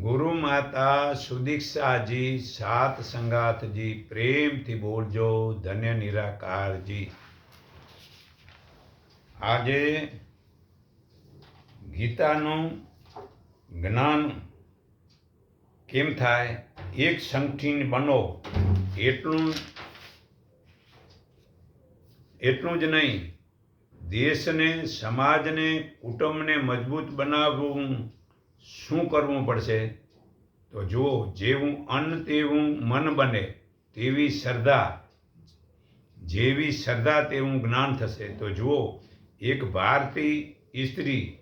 ગુરુ માતા સુદીક્ષાજી, સાત સંગાતજી પ્રેમથી બોલજો, ધન્ય નિરાકારજી. આજે ગીતાનું જ્ઞાન કેમ થાય? એક સંગઠીન બનો, એટલું એટલું જ નહીં. દેશને, સમાજને, કુટુંબને મજબૂત બનાવવું શું કરવું પડશે? તો જુઓ, જેવું અન્ન તેવું મન બને, તેવી શ્રદ્ધા, જેવી શ્રદ્ધા તેવું જ્ઞાન થશે. તો જુઓ, એક ભારતીય સ્ત્રી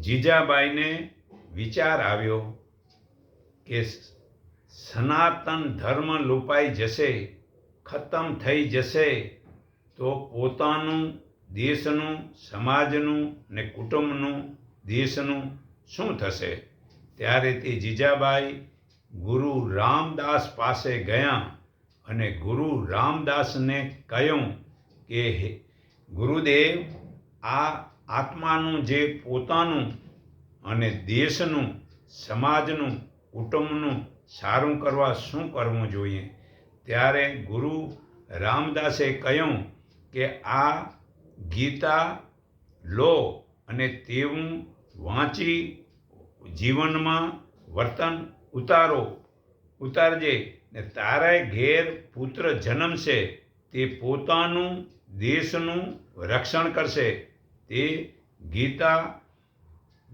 જીજાબાઈને વિચાર આવ્યો કે સનાતન ધર્મ લુપાઈ જશે, ખતમ થઈ જશે, તો પોતાનું દેશનું, સમાજનું ને કુટુંબનું દેશનું શું થશે? ત્યારે તે જીજાબાઈ ગુરુ રામદાસ પાસે ગયા અને ગુરુ રામદાસને કહ્યું કે ગુરુદેવ, આ આત્માનું જે પોતાનું અને દેશનું, સમાજનું, કુટુંબનું સારું કરવા શું કરવું જોઈએ? ત્યારે ગુરુ રામદાસે કહ્યું કે, આ ગીતા લો અને તેવું વાંચી જીવનમાં વર્તન ઉતારો, ઉતારજે ને તારે ઘેર પુત્ર જન્મશે, તે પોતાનું દેશનું રક્ષણ કરશે. તે ગીતા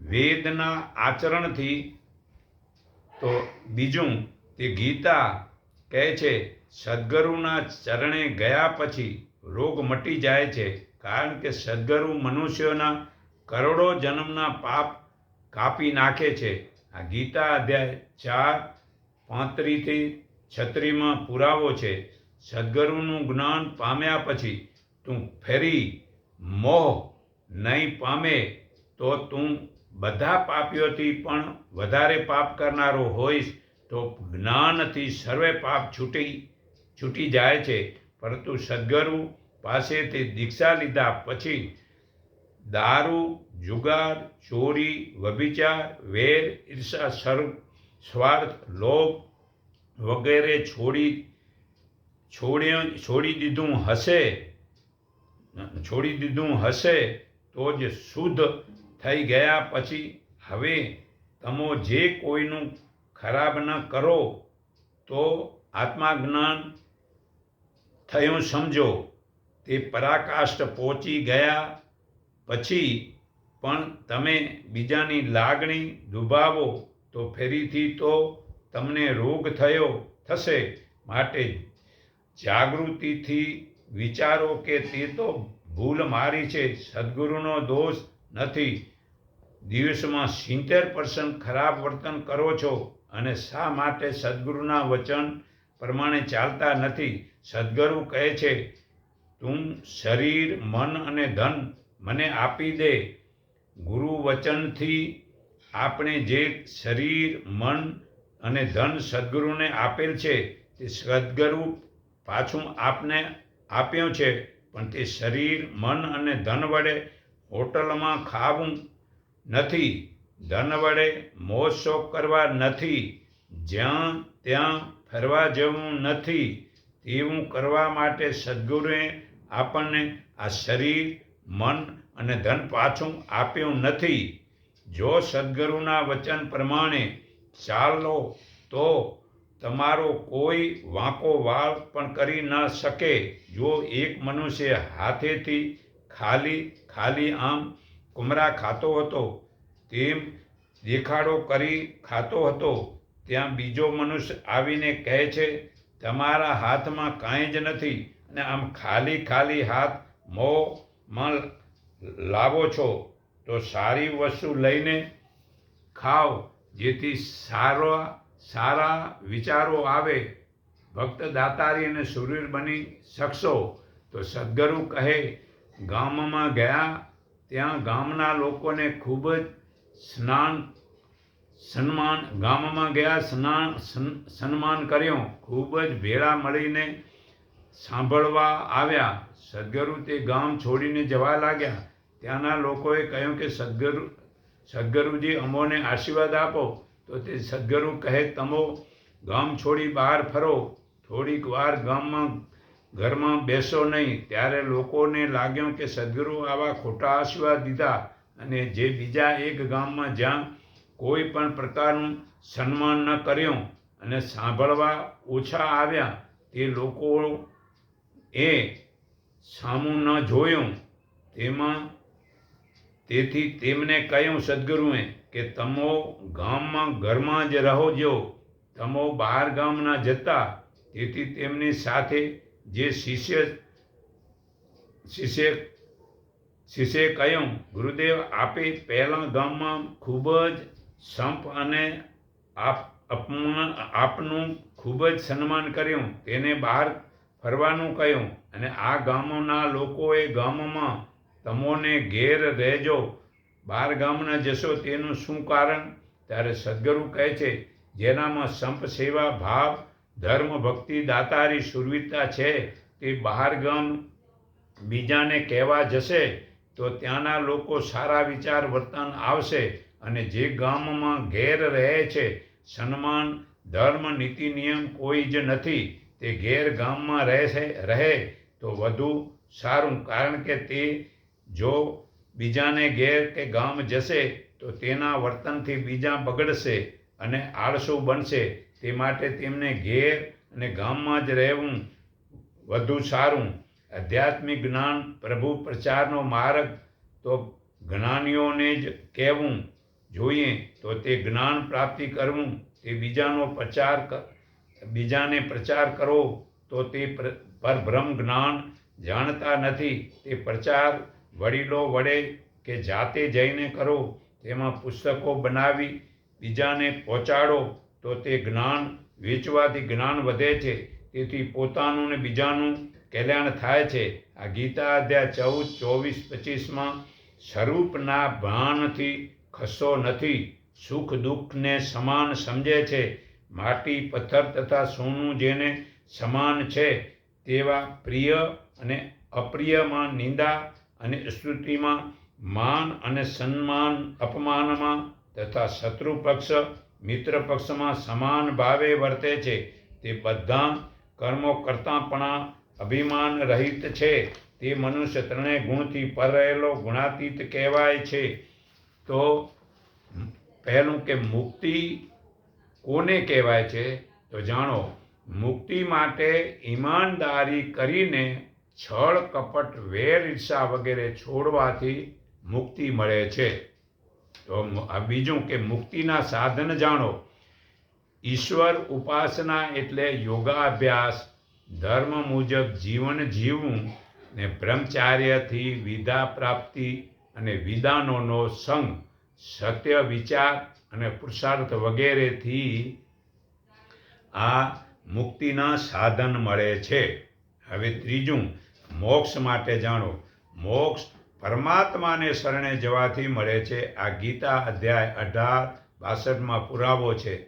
વેદના આચરણથી તો બીજું, તે ગીતા કહે છે, સદગુરુના ચરણે ગયા પછી રોગ મટી જાય છે, કારણ કે સદગુરુ મનુષ્યોના કરોડો જન્મના પાપ કાપી નાખે છે. આ ગીતા અધ્યાય ચાર પાંત્રીથી છત્રીમાં પુરાવો છે. સદગુરુનું જ્ઞાન પામ્યા પછી તું ફેરી મોહ નહીં પામે તો તું બધા પાપીઓથી પણ વધારે પાપ કરનારો હોઈશ. તો જ્ઞાનથી સર્વે પાપ છૂટી છૂટી જાય છે. પરંતુ સદગુરુ પાસેથી દીક્ષા લીધા પછી દારૂ જુગાર, ચોરી, વ્યભિચાર, વેર, ઈર્ષા સર્વ સ્વાર્થ, લોભ વગેરે છોડી છોડી છોડી દીધું હશે, છોડી દીધું હશે તો જ શુદ્ધ થઈ ગયા પછી હવે તમો જે કોઈનું ખરાબ ન કરો તો આત્માજ્ઞાન થયું સમજો. તે પરાકાષ્ઠ પહોંચી ગયા પછી પણ તમે બીજાની લાગણી દુભાવો, તો ફરીથી તો તમને રોગ થયો થશે માટે જાગૃતિથી વિચારો કે તે તો ભૂલ મારી છે, સદગુરુનો દોષ નથી. દિવસમાં સિત્તેર પર્સન્ટ ખરાબ વર્તન કરો છો અને શા માટે સદગુરુના વચન પ્રમાણે ચાલતા નથી? સદગુરુ કહે છે, તું શરીર, મન અને ધન મને આપી દે ગુરુ વચનથી આપણે જે શરીર, મન અને ધન સદગુરુને આપેલ છે, તે સદગુરુ પાછું આપને આપ્યું છે, પણ તે શરીર, મન અને ધન વડે હોટલમાં ખાવું નથી, ધન વડે મોજ શોખ કરવા નથી, જ્યાં ત્યાં ફરવા જવું નથી, તેવું કરવા માટે સદગુરુએ આપણને આ શરીર, મન અને ધન પાછું આપ્યું નથી. જો સદગુરુના વચન પ્રમાણે ચાલો તો તમારો કોઈ વાંકો વાળ પણ કરી ન શકે. જો એક મનુષ્ય હાથેથી ખાલી ખાલી આમ કુમરા ખાતો હતો, તેમ દેખાડો કરી ખાતો હતો, ત્યાં બીજો મનુષ્ય આવીને કહે છે, તમારા હાથમાં કાંઈ જ નથી. અને આમ ખાલી ખાલી હાથ મોંમાં લાવો છો, તો સારી વસ્તુ લઈને ખાઓ, જેથી સારા સારા વિચારો આવે. ભક્ત દાતારી અને સુરીર બની શકશો. તો સદગુરુ કહે, ગામમાં ગયા, ત્યાં ગામના લોકોને ખૂબ જ સ્નાન, સન્માન, ગામમાં ગયા, સ્નાન, સન- સન્માન કર્યું. ખૂબ જ ભેળા મળીને સાંભળવા આવ્યા. સદગુરુ તે ગામ છોડીને જવા લાગ્યા. ત્યાંના લોકોએ કહ્યું કે સદગુરુ, સદગુરુજી અમોને આશીર્વાદ આપો, તો તે સદગુરુ કહે, તમો ગામ છોડી બહાર ફરો. થોડીક વાર ગામમાં, ઘરમાં બેસો નહીં. ત્યારે લોકોને લાગ્યું કે સદગુરુ આવા ખોટા આશીર્વાદ દીધા અને જે બીજા એક ગામમાં જ્યાં કોઈ પણ પ્રકારનું સન્માન ન કર્યું અને સાંભળવા ઓછા આવ્યા, તે લોકો એ સામું ન જોયું. તેમાં તેથી તેમને કહ્યું સદગુરુએ કે તમો ગામમાં ઘરમાં જ રહો જો. તમો બહાર ગામના જતા. તેથી તેમની સાથે જે શિષ્ય શિષ્ય શિષ્યે કહ્યું, ગુરુદેવ, આપે પહેલાં ગામમાં ખૂબ જ સંપ અને આપ અપમાન, આપનું ખૂબ જ સન્માન કર્યું. તેને બહાર ફરવાનું કહ્યું અને આ ગામના લોકોએ ગામમાં તમોને ઘેર રહેજો. બાર ગામના જશો તેનું શું કારણ? ત્યારે સદગુરુ કહે છે, જેનામાં સંપ સેવા, ભાવ, ધર્મ, ભક્તિ, દાતારી, સુરવીરતા છે, તે બહાર ગામ બીજાને કહેવા જશે, તો ત્યાંના લોકો સારા વિચાર, વર્તન આવશે અને જે ગામમાં ઘેર રહે છે, સન્માન, ધર્મ, નીતિ, નિયમ કોઈ જ નથી, તે ઘેર ગામમાં રહેશે, રહે, તો વધુ સારું. કારણ કે તે જો બીજાને ઘેર કે ગામ જશે, તો તેના વર્તનથી બીજા બગડશે અને આળસુ બનશે. તે માટે તેમને ઘેર અને ગામમાં જ રહેવું વધુ સારું. આધ્યાત્મિક જ્ઞાન પ્રભુ પ્રચારનો માર્ગ તો જ્ઞાનીઓને જ કહેવું જોઈએ. તો તે જ્ઞાન પ્રાપ્તિ કરવું, તે બીજાનો પ્રચાર બીજાને પ્રચાર કરો, તો તે પર- પરબ્રહ્મ જ્ઞાન જાણતા નથી. તે પ્રચાર વડીલો વડે કે જાતે જઈને કરો, તેમાં પુસ્તકો બનાવી, બીજાને પહોંચાડો, તો તે જ્ઞાન, વેચવાથી જ્ઞાન વધે છે. તેથી પોતાનું ને બીજાનું કલ્યાણ થાય છે. આ ગીતા અધ્યાય ચૌદ, ચોવીસ, પચીસમાં, સ્વરૂપના ભાનથી ખસો નથી, સુખ દુઃખને સમાન સમજે છે. માટી, પથ્થર તથા સોનું જેને સમાન છે, તેવા પ્રિય અને અપ્રિયમાં નિંદા અને સ્તુતિમાં માન અને સન્માન અપમાનમાં તથા શત્રુ પક્ષ મિત્ર પક્ષમાં સમાન ભાવે વર્તે છે, તે બધા કર્મો કરતાપણા અભિમાન રહિત છે. તે મનુષ્ય ત્રણેય ગુણથી પર રહેલો ગુણાતીત કહેવાય છે. તો પહેલું કે મુક્તિ કોને કહેવાય છે? તો જાણો, મુક્તિ માટે ઈમાનદારી કરીને છળ, કપટ, વેર, ઈર્ષા વગેરે છોડવાથી મુક્તિ મળે છે. તો બીજું કે મુક્તિના સાધન જાણો. ઈશ્વર ઉપાસના એટલે યોગાભ્યાસ, ધર્મ મુજબ જીવન જીવવું ને બ્રહ્મચાર્યથી વિદા પ્રાપ્તિ અને વિધાનોનો સંગ, સત્ય વિચાર અને પુરુષાર્થ વગેરેથી આ મુક્તિના સાધન મળે છે. હવે ત્રીજું મોક્ષ માટે જાણો. મોક્ષ પરમાત્માને શરણે જવાથી મળે છે. આ ગીતા અધ્યાય અઢાર બાસઠમાં પુરાવો છે.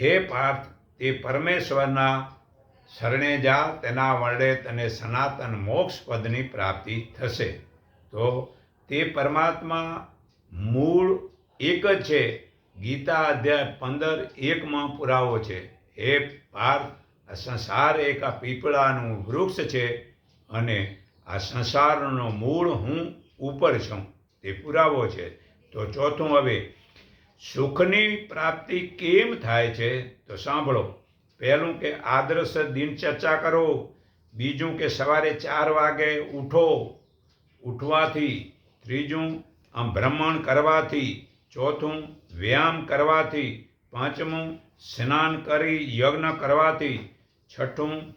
હે પાર્થ, તે પરમેશ્વરના શરણે જા, તેના વડે તને સનાતન મોક્ષ પદની પ્રાપ્તિ થશે. તો તે પરમાત્મા મૂળ એક જ છે. ગીતા અધ્યાય પંદર એકમાં પુરાવો છે. હે પાર્થ સંસાર એક આ પીપળાનું વૃક્ષ છે. અને આ સંસારનો મૂળ હું ઉપર છું, તે પુરાવો છે. તો ચોથું હવે, સુખની પ્રાપ્તિ કેમ થાય છે? તો સાંભળો. પહેલું કે આદર્શ દિનચર્ચા કરો. બીજું કે સવારે ચાર વાગે ઉઠો. ઉઠવાથી. ત્રીજું, આમ ભ્રમણ કરવાથી. ચોથું, વ્યાયામ કરવાથી. પાંચમું, સ્નાન કરી યજ્ઞ કરવાથી. છઠ્ઠું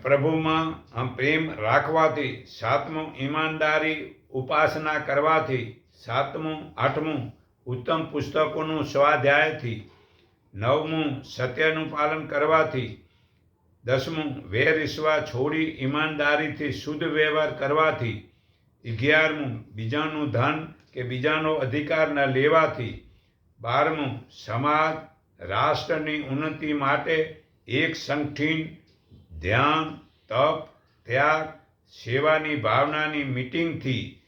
પ્રભુમાં આમ પ્રેમ રાખવાથી સાતમું ઈમાનદારી ઉપાસના કરવાથી સાતમું, આઠમું ઉત્તમ પુસ્તકોનું સ્વાધ્યાયથી, નવમું સત્યનું પાલન કરવાથી, દસમું વેર ઈશ્વા છોડી ઈમાનદારીથી શુદ્ધ વ્યવહાર કરવાથી, અગિયારમું બીજાનું ધન કે બીજાનો અધિકાર ન લેવાથી, બારમું સમાજ, રાષ્ટ્રની ઉન્નતિ માટે એક સંગઠિન ધ્યાન, તપ, ત્યાગ, સેવાની ભાવનાની મીટિંગથી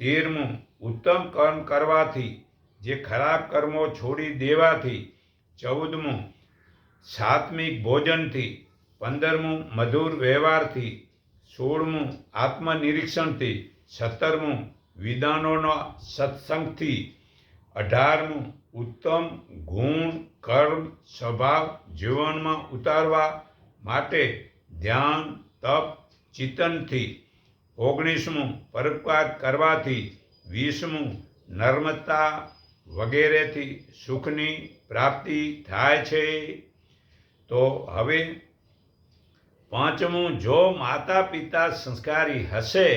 તેરમું ઉત્તમ કર્મ કરવાથી, જે ખરાબ કર્મો છોડી દેવાથી, ચૌદમું સાત્મિક ભોજનથી, પંદરમું મધુર વ્યવહારથી, સોળમું આત્મનિરીક્ષણથી, સત્તરમું વિધાનોના સત્સંગથી, અઢારમું ઉત્તમ ગુણ, કર્મ, સ્વભાવ, જીવનમાં ઉતારવા માટે ધ્યાન, તપ ચિંતનથી ઓગણીસમું પરોપકાર કરવાથી વીસમું નર્મદા વગેરેથી સુખની પ્રાપ્તિ થાય છે. તો હવે પાંચમું, જો માતા પિતા સંસ્કારી હશે,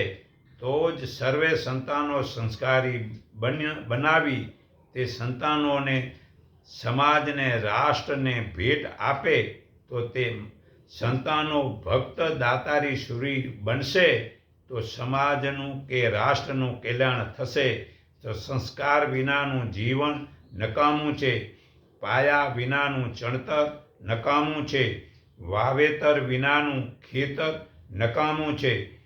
તો જ સર્વે સંતાનો સંસ્કારી બનાવી તે સંતાનોને સમાજને, રાષ્ટ્રને ભેટ આપે તો તે સંતાનો ભક્ત દાતારી સુરી બનશે, તો સમાજનું કે રાષ્ટ્રનું કલ્યાણ થશે. તો સંસ્કાર વિનાનું જીવન નકામું છે. પાયા વિનાનું ચણતર નકામું છે. વાવેતર વિનાનું ખેતર નકામું છે.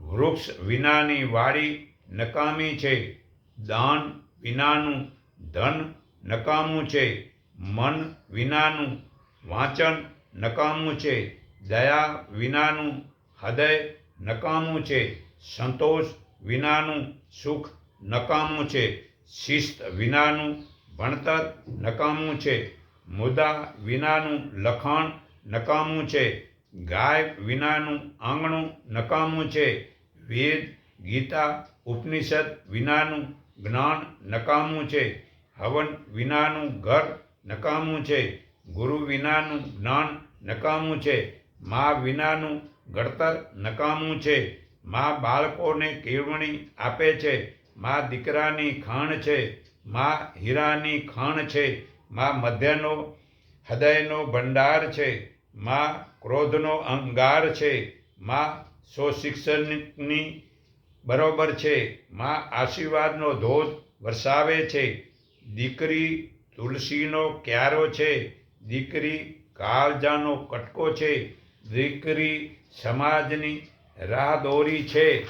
વૃક્ષ વિનાની વાડી નકામી છે. દાન વિનાનું ધન નકામું છે. મન વિનાનું વાંચન નકામું છે. દયા વિનાનું હૃદય નકામું છે. સંતોષ વિનાનું સુખ નકામું છે. શિસ્ત વિનાનું ભણતર નકામું છે. મુદ્દા વિનાનું લખાણ નકામું છે. ગાય વિનાનું આંગણું નકામું છે. વેદ, ગીતા, ઉપનિષદ વિનાનું જ્ઞાન નકામું છે. હવન વિનાનું ઘર નકામું છે. ગુરુ વિનાનું જ્ઞાન નકામું છે. મા વિનાનું ઘડતર નકામું છે. મા બાળકોને કેળવણી આપે છે. મા દીકરાની ખાણ છે. મા હીરાની ખાણ છે. મા મધ્યનો હૃદયનો ભંડાર છે. મા ક્રોધનો અંગાર છે. મા શિક્ષણની બરોબર છે. મા આશીર્વાદનો ધોધ વરસાવે છે. દીકરી તુલસીનો ક્યારો છે. દીકરી કાળજાનો કટકો છે. દીકરી સમાજની રાહ દોરી છે.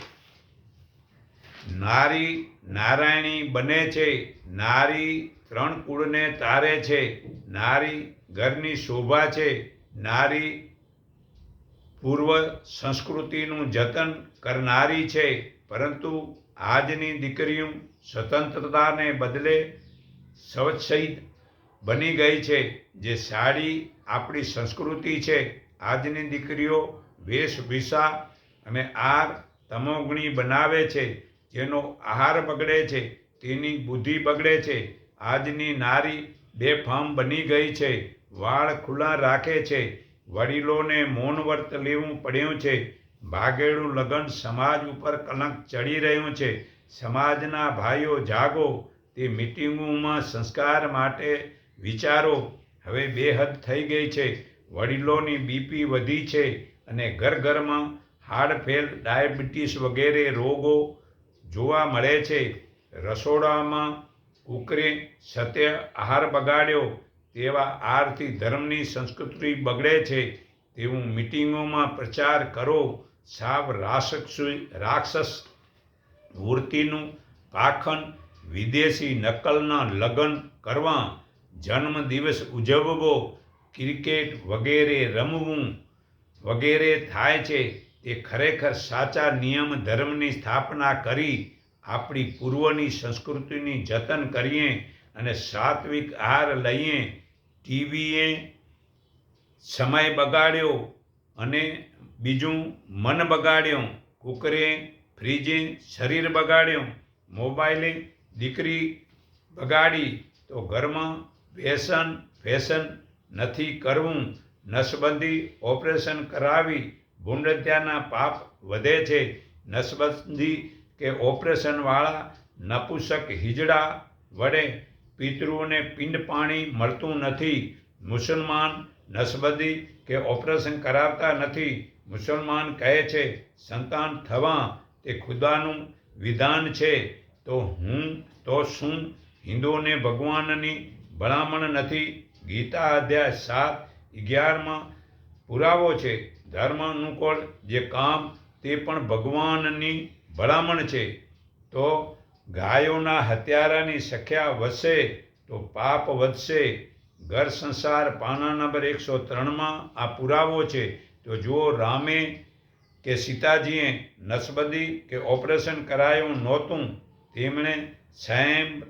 નારી નારાયણી બને છે. નારી ત્રણ કુળને તારે છે. નારી ઘરની શોભા છે. નારી પૂર્વ સંસ્કૃતિનું જતન કરનારી છે. પરંતુ આજની દીકરીઓ સ્વતંત્રતાને બદલે સ્વચ્છિત બની ગઈ છે. જે સાડી આપણી સંસ્કૃતિ છે. આજની દીકરીઓ વેશભૂષા અને આર તમોગુણી બનાવે છે. જેનો આહાર બગડે છે. તેની બુદ્ધિ બગડે છે. આજની નારી બેફામ બની ગઈ છે. વાળ ખુલ્લા રાખે છે. વડીલોને મૌન વર્ત લેવું પડ્યું છે. ભાગેડું લગ્ન સમાજ ઉપર કલંક ચડી રહ્યું છે. સમાજના ભાઈઓ જાગો. તે મિટિંગોમાં સંસ્કાર માટે વિચારો, હવે બેહદ થઈ ગઈ છે. વડીલોની બીપી વધી છે અને ઘર ઘરમાં હાર્ટફેલ ડાયાબિટીસ વગેરે રોગો જોવા મળે છે. રસોડામાં કુકરે સત્ય આહાર બગાડ્યો તેવા આરથી ધર્મની સંસ્કૃતિ બગડે છે. તેવું મિટિંગોમાં પ્રચાર કરો. સાવ રાક્ષસ રાક્ષસ વૃત્તિનું પાખન વિદેશી નકલના લગ્ન કરવા જન્મદિવસ ઉજવવો, ક્રિકેટ વગેરે રમવું વગેરે થાય છે, તે ખરેખર સાચા નિયમ ધર્મની સ્થાપના કરી આપણી પૂર્વની સંસ્કૃતિની જતન કરીએ અને સાત્વિક આહાર લઈએ. ટીવીએ સમય બગાડ્યો અને બીજું મન બગાડ્યું. કુકરે, ફ્રીજે શરીર બગાડ્યું. મોબાઈલે દીકરી બગાડી તો ઘરમાં વ્યસન ફેશન નથી કરવું. નસબંધી ઓપરેશન કરાવી ભૂંડત્યાના પાપ વધે છે. નસબંધી કે ઓપરેશનવાળા નપુસક હિજડા વડે પિતૃઓને પિંડ પાણી મળતું નથી. મુસલમાન નસબંધી કે ઓપરેશન કરાવતા નથી. મુસલમાન કહે છે, સંતાન થવા, તે ખુદાનું વિધાન છે. તો હું, તો શું? હિન્દુઓને ભગવાનની ભલામણ નથી. ગીતા અધ્યાય સાત, અગિયારમાં પુરાવો છે. ધર્મ અનુકૂળ જે કામ તે પણ ભગવાનની ભલામણ છે. તો ગાયોના હત્યારાની સંખ્યા વધશે તો પાપ વધશે. ઘર સંસાર પાના નંબર એકસો ત્રણમાં આ પુરાવો છે. તો જો રામે કે સીતાજીએ નસબદી કે ઓપરેશન કરાયું નહોતું. તેમણે સંયમ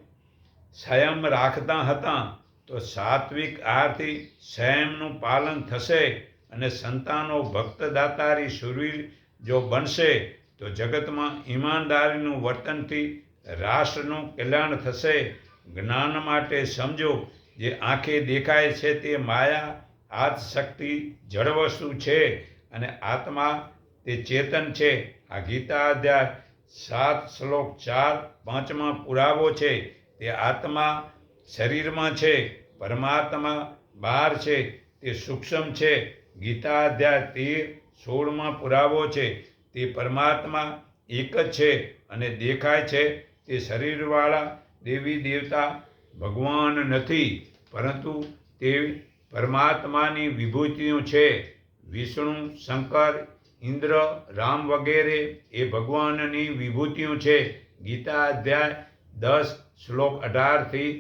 સંયમ રાખતા હતા તો સાત્વિક આહારથી સંયમનું પાલન થશે અને સંતાનો ભક્તદાતારી સુરવીર જો બનશે, તો જગતમાં ઈમાનદારીનું વર્તનથી રાષ્ટ્રનું કલ્યાણ થશે. જ્ઞાન માટે સમજો, જે આંખે દેખાય છે તે માયા આજ શક્તિ જળ વસ્તુ છે અને આત્મા તે ચેતન છે. આ ગીતા અધ્યાય સાત શ્લોક ચાર પાંચમાં પુરાવો છે. તે આત્મા શરીરમાં છે, પરમાત્મા બહાર છે, તે સૂક્ષ્મ છે. ગીતા અધ્યાય તેર સોળમાં પુરાવો છે. તે પરમાત્મા એક જ છે અને દેખાય છે. તે શરીરવાળા દેવી દેવતા ભગવાન નથી, પરંતુ તે પરમાત્માની વિભૂતિઓ છે. વિષ્ણુ, શંકર, ઇન્દ્ર, રામ વગેરે એ ભગવાનની વિભૂતિઓ છે. ગીતા અધ્યાય દસ શ્લોક અઢારથી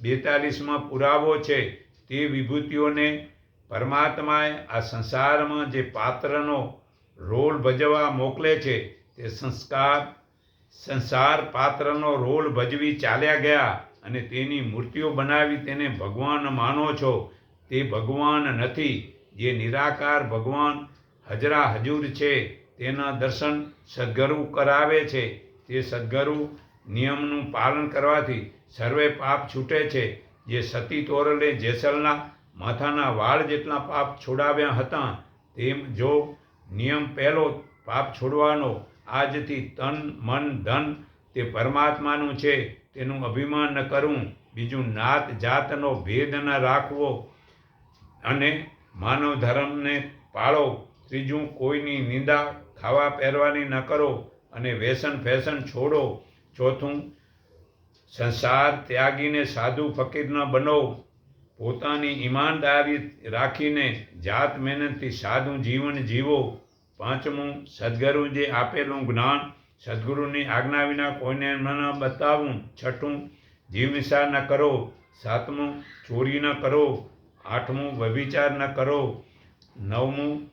બેતાલીસમાં પુરાવો છે, તે વિભૂતિઓને પરમાત્માએ આ સંસારમાં જે પાત્રનો રોલ ભજવવા મોકલે છે, તે સંસ્કાર, સંસાર પાત્રનો રોલ ભજવી ચાલ્યા ગયા અને તેની મૂર્તિઓ બનાવી તેને ભગવાન માનો છો, તે ભગવાન નથી, જે નિરાકાર ભગવાન હજરા હજુર છે, તેના દર્શન સદગરુ કરાવે છે, તે સદગરુ નિયમનું પાલન કરવાથી સર્વે પાપ છૂટે છે. જે સતી તોરલે જેસલના માથાના વાળ જેટલા પાપ છોડાવ્યા હતા, તેમ જો નિયમ પહેલો પાપ છોડવાનો આજથી તન, મન, ધન તે પરમાત્માનું છે, તેનું અભિમાન ન કરવું બીજું નાત જાતનો ભેદ ન રાખવો અને માનવ ધર્મને પાળો. ત્રીજું કોઈની નિંદા, ખાવા પહેરવાની ન કરો અને વ્યસન ફેશન છોડો. ચોથું, સંસાર ત્યાગીને સાધુ ફકીર ન બનો, પોતાની ઈમાનદારી રાખીને જાત મહેનતથી સાદું જીવન જીવો. પાંચમું, સદગુરુ જે આપેલું જ્ઞાન, સદગુરુની આજ્ઞા વિના કોઈને ન બતાવું. છઠ્ઠું જીવ ન કરો. સાતમું, ચોરી ન કરો. આઠમું વ્યભિચાર ન કરો. નવમું,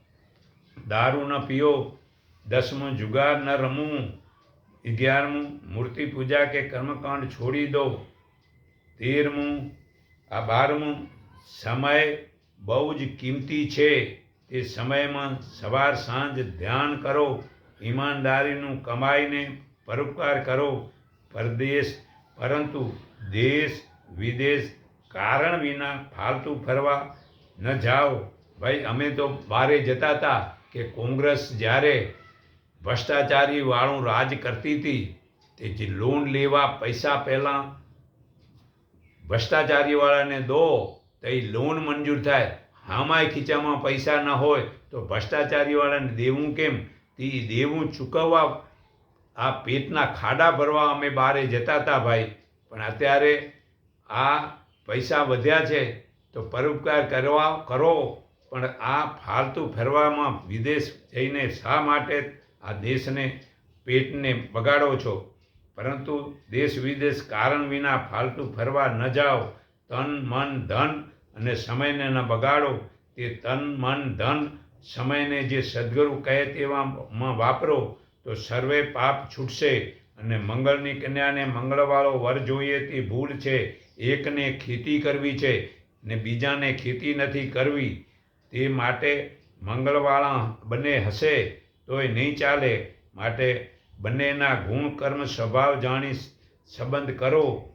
દારૂ ન પીઓ. દસમું, જુગાર ન રમવું. અગિયારમું, મૂર્તિ પૂજા કે કર્મકાંડ છોડી દો. તેરમું, આ બારમું, સમય બહુ જ કિંમતી છે. તે સમયમાં સવાર સાંજ ધ્યાન કરો, ઈમાનદારીનું કમાઈને પરોપકાર કરો. પરદેશ, પરંતુ દેશ, વિદેશ, કારણ વિના ફાલતુ ફરવા ન જાઓ. ભાઈ, અમે તો બારે જતા હતા કે કોંગ્રેસ જ્યારે ભ્રષ્ટાચારી વાળું રાજ કરતી હતી, તે જે લોન લેવા પૈસા પહેલાં ભ્રષ્ટાચારીવાળાને દો, તો એ લોન મંજૂર થાય. આમાંય ખીચામાં પૈસા ન હોય, તો ભ્રષ્ટાચારીવાળાને દેવું કેમ? તે દેવું ચૂકવવા, આ પેટના ખાડા ભરવા અમે બારે જતા હતા ભાઈ. પણ અત્યારે આ પૈસા વધ્યા છે, તો પરોપકાર કરવા, કરો. પણ આ ફાલતુ ફેરવામાં વિદેશ જઈને શા માટે આ દેશને પેટને બગાડો છો. પરંતુ દેશ વિદેશ કારણ વિના ફાલતુ ફરવા ન જાઓ. તન, મન, ધન અને સમયને ન બગાડો. તે તન, મન, ધન, સમયને જે સદગુરુ કહે તેવામાં વાપરો તો સર્વે પાપ છૂટશે અને મંગળની કન્યાને મંગળવાળો વર જોઈએ તે ભૂલ છે. એકને ખેતી કરવી છે ને બીજાને ખેતી નથી કરવી. તે માટે મંગળવાળા બંને હશે. તોય નહીં ચાલે. માટે બંનેના ગુણ કર્મ સ્વભાવ જાણી સંબંધ કરો.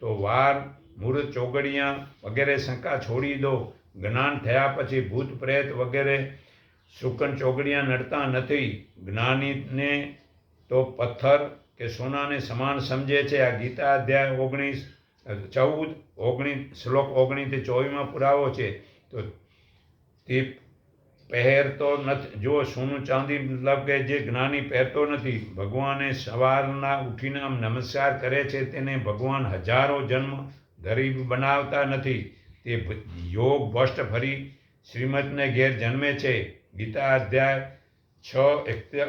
તો વાર મૂળ ચોગડિયા વગેરે શંકા છોડી દો. જ્ઞાન થયા પછી ભૂત પ્રેત વગેરે શુકન ચોગડિયા નડતા નથી. જ્ઞાનીને તો પથ્થર કે સોનાને સમાન સમજે છે. આ ગીતા અધ્યાય ઓગણીસ, ચૌદ, ઓગણીસ, શ્લોક ઓગણીસ ચોવીસમાં પુરાવો છે. તો તે પહેરતો નથી, જો સોનું ચાંદી મતલબ કે જે જ્ઞાની પહેરતો નથી, ભગવાને સવારના ઉઠીને આમ નમસ્કાર કરે છે, તેને ભગવાન હજારો જન્મ ગરીબ બનાવતા નથી. તે યોગ ભ્રષ્ટ ફરી શ્રીમદને ઘેર જન્મે છે. ગીતા અધ્યાય છ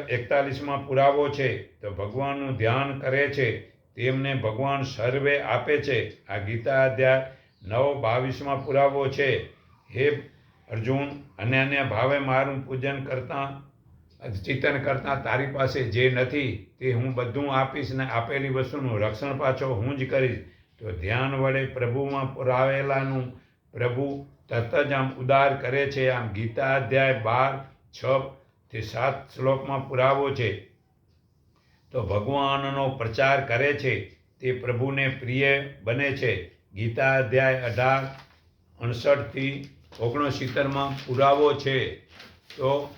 એકતાલીસમાં પુરાવો છે, તો ભગવાનનું ધ્યાન કરે છે, તેમને ભગવાન સર્વે આપે છે. આ ગીતા અધ્યાય નવ બાવીસમાં પુરાવો છે. હે અર્જુન અને અન્ય ભાવે મારું પૂજન કરતાં, ચિંતન કરતાં તારી પાસે જે નથી તે હું બધું આપીશ ને આપેલી વસ્તુનું રક્ષણ પાછો હું જ કરીશ. તો ધ્યાન વડે પ્રભુમાં પુરાવેલાનું પ્રભુ તરત જ આમ ઉદાર કરે છે. આમ ગીતા અધ્યાય બાર, છ થી સાત શ્લોકમાં પુરાવો છે. તો ભગવાનનો પ્રચાર કરે છે. તે પ્રભુને પ્રિય બને છે. ગીતા અધ્યાય અઢાર અડસઠથી ઓગણસિત્તેરમાં પુરાવો છે, તો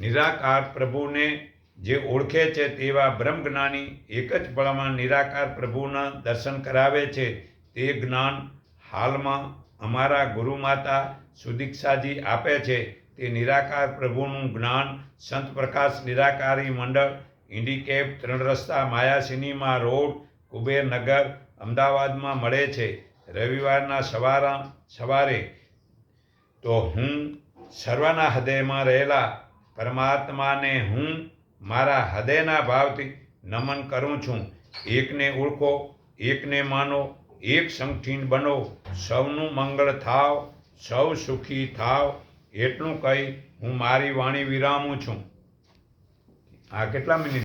નિરાકાર પ્રભુને જે ઓળખે છે તેવા બ્રહ્મજ્ઞાની એક જ પળમાં નિરાકાર પ્રભુના દર્શન કરાવે છે, તે જ્ઞાન હાલમાં અમારા ગુરુમાતા સુદીક્ષાજી આપે છે. તે નિરાકાર પ્રભુનું જ્ઞાન સંત પ્રકાશ નિરાકારી મંડળ, ઇન્ડિકેપ ત્રણ રસ્તા માયા સિનેમા રોડ કુબેરનગર અમદાવાદમાં મળે છે. રવિવારના સવારા સવારે તો હું સર્વના હૃદયમાં રહેલા પરમાત્માને હું મારા હૃદયના ભાવથી નમન કરું છું. એકને ઓળખો, એકને માનો, એક સંગઠીન બનો. સૌનું મંગળ થાવ, સૌ સુખી થાવ. એટલું કહી હું મારી વાણી વિરામું છું. આ કેટલા મિનિટ